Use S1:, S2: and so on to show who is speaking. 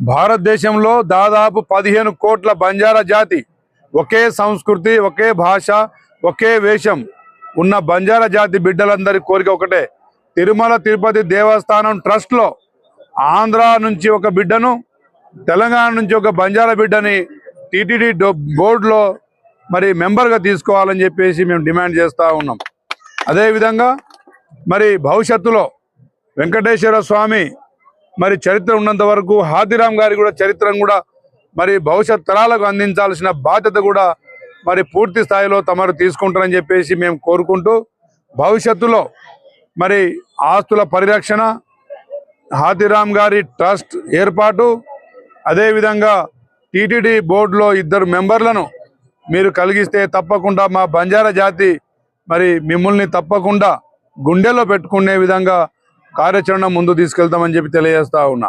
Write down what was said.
S1: భారతదేశంలో దాదాపు పదిహేను కోట్ల బంజారా జాతి ఒకే సంస్కృతి ఒకే భాష ఒకే వేషం ఉన్న బంజారా జాతి బిడ్డలందరి కోరిక ఒకటే. తిరుమల తిరుపతి దేవస్థానం ట్రస్ట్లో ఆంధ్ర నుంచి ఒక బిడ్డను తెలంగాణ నుంచి ఒక బంజారా బిడ్డని టీటీడీ బోర్డులో మరి మెంబర్గా తీసుకోవాలని చెప్పేసి మేము డిమాండ్ చేస్తూ ఉన్నాం. అదేవిధంగా మరి భవిష్యత్తులో వెంకటేశ్వర స్వామి మరి చరిత్ర ఉన్నంత వరకు హాతిరామ్ గారి కూడా చరిత్రను కూడా మరి భవిష్యత్ తరాలకు అందించాల్సిన బాధ్యత కూడా మరి పూర్తి స్థాయిలో తమరు తీసుకుంటారని చెప్పేసి మేము కోరుకుంటూ భవిష్యత్తులో మరి ఆస్తుల పరిరక్షణ హాతిరామ్ గారి ట్రస్ట్ ఏర్పాటు అదేవిధంగా టీటీడీ బోర్డులో ఇద్దరు మెంబర్లను మీరు కలిగిస్తే తప్పకుండా మా బంజారా జాతి మరి మిమ్మల్ని తప్పకుండా గుండెలో పెట్టుకునే విధంగా కార్యాచరణ ముందు తీసుకెళ్తామని చెప్పి తెలియజేస్తా ఉన్నా.